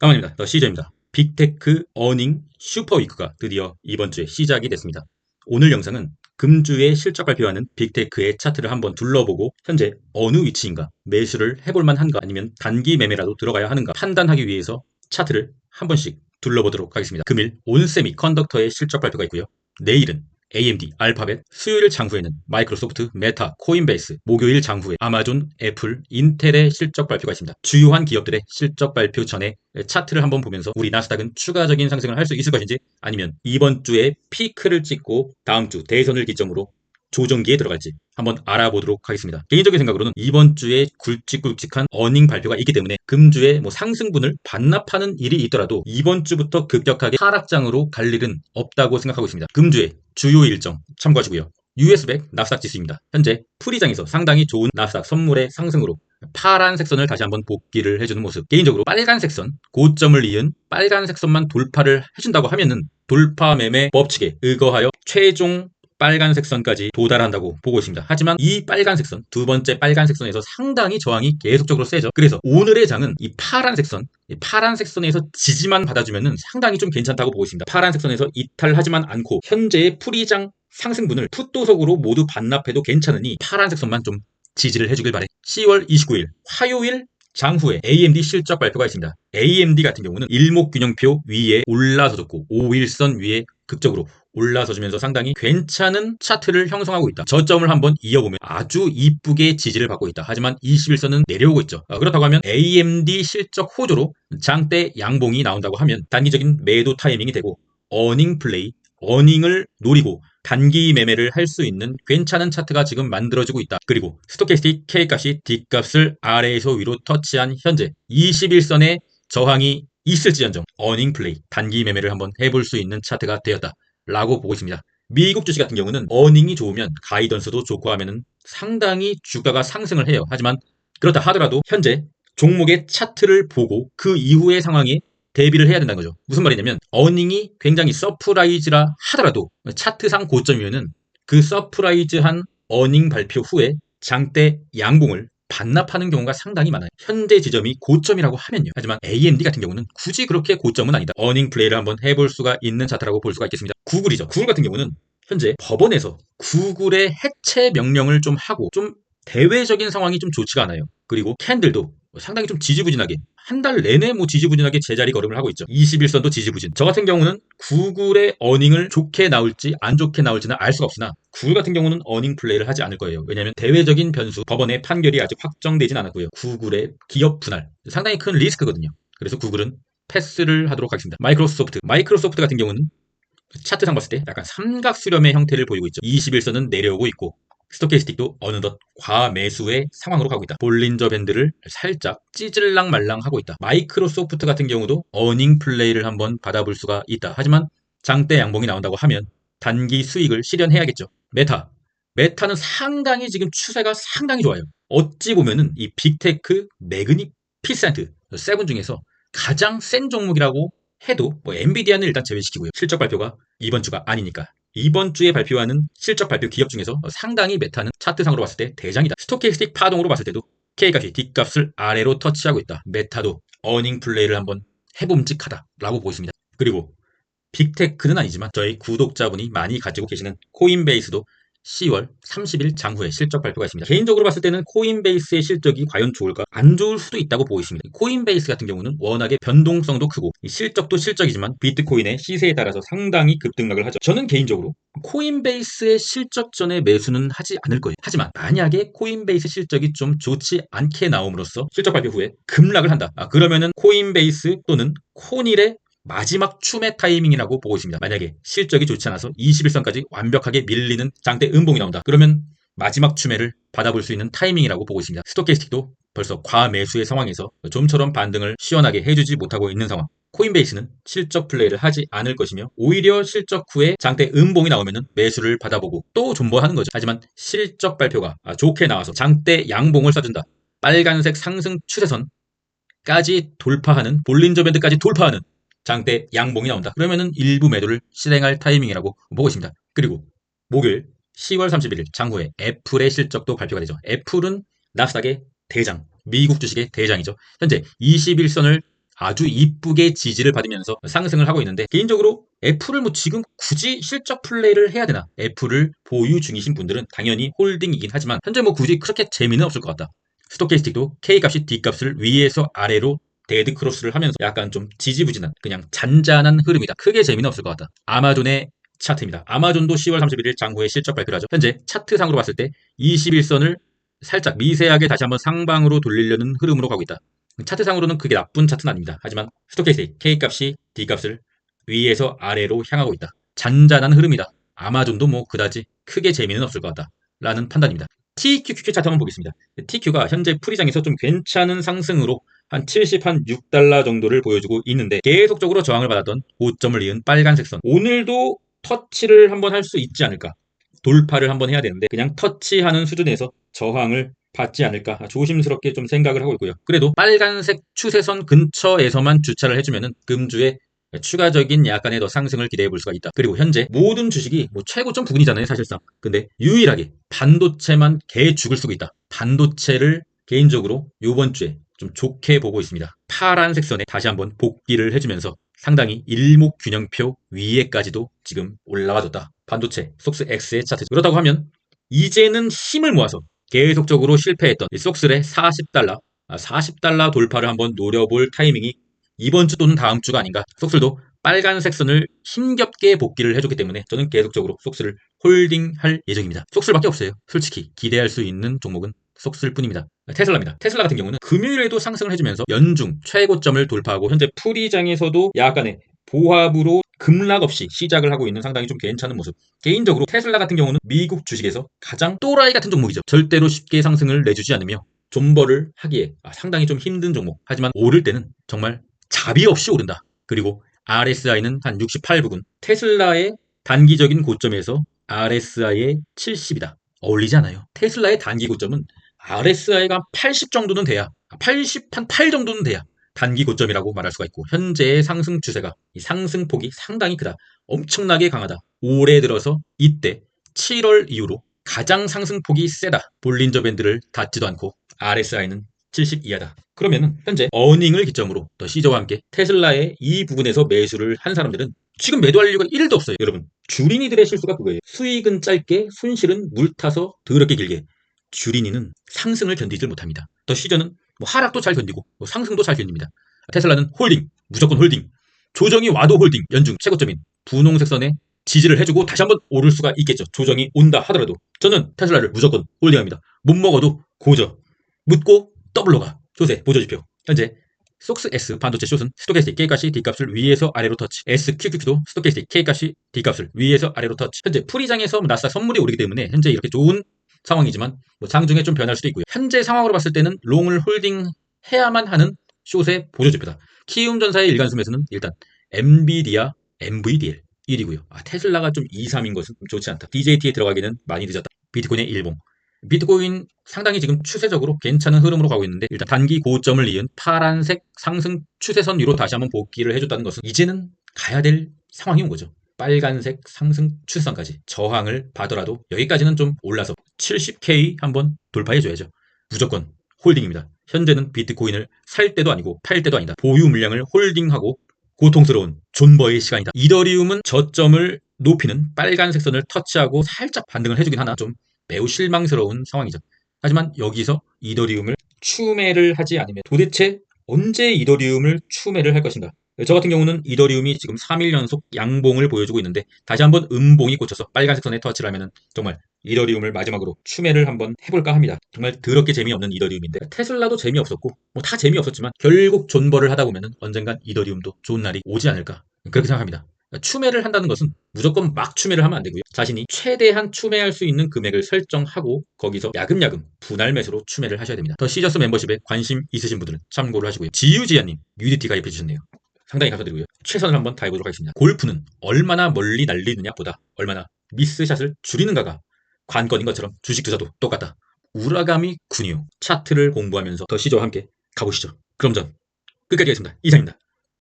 까만입니다. 더 시저입니다. 빅테크 어닝 슈퍼위크가 드디어 이번 주에 시작이 됐습니다. 오늘 영상은 금주의 실적 발표하는 빅테크의 차트를 한번 둘러보고 현재 어느 위치인가 매수를 해볼만 한가 아니면 단기 매매라도 들어가야 하는가 판단하기 위해서 차트를 한 번씩 둘러보도록 하겠습니다. 금일 온세미 컨덕터의 실적 발표가 있고요. 내일은 AMD, 알파벳, 수요일 장후에는 마이크로소프트, 메타, 코인베이스, 목요일 장후에 아마존, 애플, 인텔의 실적 발표가 있습니다. 주요한 기업들의 실적 발표 전에 차트를 한번 보면서 우리 나스닥은 추가적인 상승을 할 수 있을 것인지 아니면 이번 주에 피크를 찍고 다음 주 대선을 기점으로 조정기에 들어갈지 한번 알아보도록 하겠습니다. 개인적인 생각으로는 이번 주에 굵직굵직한 어닝 발표가 있기 때문에 금주에 뭐 상승분을 반납하는 일이 있더라도 이번 주부터 급격하게 하락장으로 갈 일은 없다고 생각하고 있습니다. 금주에 주요 일정 참고하시고요. US100 나스닥 지수입니다. 현재 프리장에서 상당히 좋은 나스닥 선물의 상승으로 파란색 선을 다시 한번 복귀를 해주는 모습. 개인적으로 빨간색 선, 고점을 이은 빨간색 선만 돌파를 해준다고 하면은 돌파 매매 법칙에 의거하여 최종 빨간색 선까지 도달한다고 보고 있습니다. 하지만 이 빨간색 선, 두 번째 빨간색 선에서 상당히 저항이 계속적으로 세죠. 그래서 오늘의 장은 이 파란색 선, 이 파란색 선에서 지지만 받아주면 상당히 좀 괜찮다고 보고 있습니다. 파란색 선에서 이탈하지만 않고 현재의 풀이장 상승분을 풋도석으로 모두 반납해도 괜찮으니 파란색 선만 좀 지지를 해주길 바래. 10월 29일 화요일 장후에 AMD 실적 발표가 있습니다. AMD 같은 경우는 일목균형표 위에 올라서졌고 5일선 위에 극적으로 올라서주면서 상당히 괜찮은 차트를 형성하고 있다. 저점을 한번 이어보면 아주 이쁘게 지지를 받고 있다. 하지만 21선은 내려오고 있죠. 아, 그렇다고 하면 AMD 실적 호조로 장대 양봉이 나온다고 하면 단기적인 매도 타이밍이 되고 어닝 플레이, 어닝을 노리고 단기 매매를 할 수 있는 괜찮은 차트가 지금 만들어지고 있다. 그리고 스토캐스틱 K값이 D값을 아래에서 위로 터치한 현재 21선의 저항이 있을지언정 어닝 플레이 단기 매매를 한번 해볼 수 있는 차트가 되었다. 라고 보고 있습니다. 미국 주식 같은 경우는 어닝이 좋으면 가이던스도 좋고 하면은 상당히 주가가 상승을 해요. 하지만 그렇다 하더라도 현재 종목의 차트를 보고 그 이후의 상황에 대비를 해야 된다는 거죠. 무슨 말이냐면 어닝이 굉장히 서프라이즈라 하더라도 차트상 고점이면은 그 서프라이즈한 어닝 발표 후에 장대 양봉을 반납하는 경우가 상당히 많아요. 현재 지점이 고점이라고 하면요. 하지만 AMD 같은 경우는 굳이 그렇게 고점은 아니다. 어닝 플레이를 한번 해볼 수가 있는 차트라고 볼 수가 있겠습니다. 구글이죠. 구글 같은 경우는 현재 법원에서 구글의 해체 명령을 좀 하고 좀 대외적인 상황이 좀 좋지가 않아요. 그리고 캔들도 상당히 좀 지지부진하게 한 달 내내 뭐 지지부진하게 제자리 걸음을 하고 있죠. 21선도 지지부진. 저 같은 경우는 구글의 어닝을 좋게 나올지 안 좋게 나올지는 알 수가 없으나 구글 같은 경우는 어닝 플레이를 하지 않을 거예요. 왜냐하면 대외적인 변수, 법원의 판결이 아직 확정되진 않았고요. 구글의 기업 분할 상당히 큰 리스크거든요. 그래서 구글은 패스를 하도록 하겠습니다. 마이크로소프트. 마이크로소프트 같은 경우는 차트상 봤을 때 약간 삼각 수렴의 형태를 보이고 있죠. 21선은 내려오고 있고 스토캐스틱도 어느덧 과매수의 상황으로 가고 있다. 볼린저 밴드를 살짝 찌질랑 말랑 하고 있다. 마이크로소프트 같은 경우도 어닝 플레이를 한번 받아볼 수가 있다. 하지만 장대 양봉이 나온다고 하면 단기 수익을 실현해야겠죠. 메타. 메타는 상당히 지금 추세가 상당히 좋아요. 어찌 보면은 이 빅테크 매그니피센트 세븐 중에서 가장 센 종목이라고 해도 뭐 엔비디아는 일단 제외시키고요. 실적 발표가 이번 주가 아니니까 이번 주에 발표하는 실적 발표 기업 중에서 상당히 메타는 차트상으로 봤을 때 대장이다. 스토캐스틱 파동으로 봤을 때도 K값이 D값을 아래로 터치하고 있다. 메타도 어닝 플레이를 한번 해봄직하다라고 보고 있습니다. 그리고 빅테크는 아니지만 저희 구독자분이 많이 가지고 계시는 코인베이스도 10월 30일 장후에 실적 발표가 있습니다. 개인적으로 봤을 때는 코인베이스의 실적이 과연 좋을까? 안 좋을 수도 있다고 보고 있습니다. 코인베이스 같은 경우는 워낙에 변동성도 크고 실적도 실적이지만 비트코인의 시세에 따라서 상당히 급등락을 하죠. 저는 개인적으로 코인베이스의 실적 전에 매수는 하지 않을 거예요. 하지만 만약에 코인베이스 실적이 좀 좋지 않게 나옴으로써 실적 발표 후에 급락을 한다. 아, 그러면은 코인베이스 또는 코닐의 마지막 추매 타이밍이라고 보고 있습니다. 만약에 실적이 좋지 않아서 21선까지 완벽하게 밀리는 장대 음봉이 나온다. 그러면 마지막 추매를 받아볼 수 있는 타이밍이라고 보고 있습니다. 스토캐스틱도 벌써 과매수의 상황에서 좀처럼 반등을 시원하게 해주지 못하고 있는 상황. 코인베이스는 실적 플레이를 하지 않을 것이며 오히려 실적 후에 장대 음봉이 나오면 매수를 받아보고 또 존버하는 거죠. 하지만 실적 발표가 좋게 나와서 장대 양봉을 써준다. 빨간색 상승 추세선까지 돌파하는 볼린저 밴드까지 돌파하는 장대 양봉이 나온다. 그러면은 일부 매도를 실행할 타이밍이라고 보고 있습니다. 그리고 목요일 10월 31일 장후에 애플의 실적도 발표가 되죠. 애플은 나스닥의 대장, 미국 주식의 대장이죠. 현재 21선을 아주 이쁘게 지지를 받으면서 상승을 하고 있는데 개인적으로 애플을 뭐 지금 굳이 실적 플레이를 해야 되나 애플을 보유 중이신 분들은 당연히 홀딩이긴 하지만 현재 뭐 굳이 그렇게 재미는 없을 것 같다 스토캐스틱도 K값이 D값을 위에서 아래로 데드 크로스를 하면서 약간 좀 지지부진한 그냥 잔잔한 흐름이다 크게 재미는 없을 것 같다 아마존의 차트입니다 아마존도 10월 31일 장후에 실적 발표를 하죠 현재 차트상으로 봤을 때 21선을 살짝 미세하게 다시 한번 상방으로 돌리려는 흐름으로 가고 있다 차트상으로는 그게 나쁜 차트는 아닙니다. 하지만 스토캐스틱 K값이 D값을 위에서 아래로 향하고 있다. 잔잔한 흐름이다. 아마존도 뭐 그다지 크게 재미는 없을 것 같다. 라는 판단입니다. TQQQ 차트 한번 보겠습니다. TQ가 현재 프리장에서 좀 괜찮은 상승으로 한 70, 한 6달러 정도를 보여주고 있는데 계속적으로 저항을 받았던 고점을 이은 빨간색 선. 오늘도 터치를 한번 할 수 있지 않을까. 돌파를 한번 해야 되는데 그냥 터치하는 수준에서 저항을 받지 않을까 조심스럽게 좀 생각을 하고 있고요. 그래도 빨간색 추세선 근처에서만 주차를 해주면은 금주에 추가적인 약간의 더 상승을 기대해 볼 수가 있다. 그리고 현재 모든 주식이 뭐 최고점 부근이잖아요, 사실상. 근데 유일하게 반도체만 개 죽을 수가 있다. 반도체를 개인적으로 요번 주에 좀 좋게 보고 있습니다. 파란색 선에 다시 한번 복귀를 해주면서 상당히 일목균형표 위에까지도 지금 올라와줬다. 반도체, 속스 X의 차트. 그렇다고 하면 이제는 힘을 모아서 계속적으로 실패했던 이 속슬의 40달러, 40달러 아, 돌파를 한번 노려볼 타이밍이 이번 주 또는 다음 주가 아닌가. 속슬도 빨간색 선을 힘겹게 복귀를 해줬기 때문에 저는 계속적으로 속슬을 홀딩할 예정입니다. 속슬밖에 없어요. 솔직히 기대할 수 있는 종목은 속슬 뿐입니다. 테슬라입니다. 테슬라 같은 경우는 금요일에도 상승을 해주면서 연중 최고점을 돌파하고 현재 풀이장에서도 약간의 보합으로 급락 없이 시작을 하고 있는 상당히 좀 괜찮은 모습. 개인적으로 테슬라 같은 경우는 미국 주식에서 가장 또라이 같은 종목이죠. 절대로 쉽게 상승을 내주지 않으며 존버를 하기에 아, 상당히 좀 힘든 종목. 하지만 오를 때는 정말 자비 없이 오른다. 그리고 RSI는 한 68 부근. 테슬라의 단기적인 고점에서 RSI의 70이다. 어울리지 않아요. 테슬라의 단기 고점은 RSI가 80 정도는 돼야 80, 한 8 정도는 돼야 단기 고점이라고 말할 수가 있고 현재의 상승 추세가 이 상승폭이 상당히 크다. 엄청나게 강하다. 올해 들어서 이때 7월 이후로 가장 상승폭이 세다. 볼린저 밴드를 닿지도 않고 RSI는 70 이하다. 그러면 현재 어닝을 기점으로 더 시저와 함께 테슬라의 이 부분에서 매수를 한 사람들은 지금 매도할 이유가 1도 없어요. 여러분 주린이들의 실수가 그거예요. 수익은 짧게 손실은 물타서 더럽게 길게 주린이는 상승을 견디질 못합니다. 더 시저는 뭐 하락도 잘 견디고 뭐 상승도 잘 견딥니다. 테슬라는 홀딩, 무조건 홀딩. 조정이 와도 홀딩, 연중 최고점인 분홍색 선에 지지를 해주고 다시 한번 오를 수가 있겠죠. 조정이 온다 하더라도 저는 테슬라를 무조건 홀딩합니다. 못 먹어도 고저. 묻고 더블로 가. 조세, 보조지표. 현재 속스 S 반도체 숏은 스토캐스틱 K값이 D값을 위에서 아래로 터치 SQQQ도 스토캐스틱 K값이 D값을 위에서 아래로 터치 현재 프리장에서 나스닥 선물이 오르기 때문에 현재 이렇게 좋은 상황이지만 뭐 장중에 좀 변할 수도 있고요. 현재 상황으로 봤을 때는 롱을 홀딩해야만 하는 숏의 보조지표다. 키움전사의 일간숨에서는 일단 엔비디아, NVDL 1위고요. 아, 테슬라가 좀 2, 3인 것은 좀 좋지 않다. DJT에 들어가기는 많이 늦었다. 비트코인의 일봉. 비트코인 상당히 지금 추세적으로 괜찮은 흐름으로 가고 있는데 일단 단기 고점을 이은 파란색 상승 추세선 위로 다시 한번 복귀를 해줬다는 것은 이제는 가야 될 상황이 온 거죠. 빨간색 상승 추세선까지 저항을 받더라도 여기까지는 좀 올라서 70K 한번 돌파해줘야죠. 무조건 홀딩입니다. 현재는 비트코인을 살 때도 아니고 팔 때도 아니다. 보유 물량을 홀딩하고 고통스러운 존버의 시간이다. 이더리움은 저점을 높이는 빨간색 선을 터치하고 살짝 반등을 해주긴 하나 좀 매우 실망스러운 상황이죠. 하지만 여기서 이더리움을 추매를 하지 않으면 도대체 언제 이더리움을 추매를 할 것인가? 저 같은 경우는 이더리움이 지금 3일 연속 양봉을 보여주고 있는데 다시 한번 음봉이 꽂혀서 빨간색 선에 터치를 하면 정말 이더리움을 마지막으로 추매를 한번 해볼까 합니다. 정말 더럽게 재미없는 이더리움인데 테슬라도 재미없었고 뭐 다 재미없었지만 결국 존버를 하다 보면 언젠간 이더리움도 좋은 날이 오지 않을까 그렇게 생각합니다. 추매를 한다는 것은 무조건 막 추매를 하면 안 되고요. 자신이 최대한 추매할 수 있는 금액을 설정하고 거기서 야금야금 분할 매수로 추매를 하셔야 됩니다. 더 시저스 멤버십에 관심 있으신 분들은 참고를 하시고요. 지유지아님 UDT 가입해 주셨네요. 상당히 감사드리고요. 최선을 한번 다해보도록 하겠습니다. 골프는 얼마나 멀리 날리느냐 보다 얼마나 미스샷을 줄이는가가 관건인 것처럼 주식 투자도 똑같다. 우라가미 군유 차트를 공부하면서 더 시저와 함께 가보시죠. 그럼 전 끝까지 하겠습니다. 이상입니다.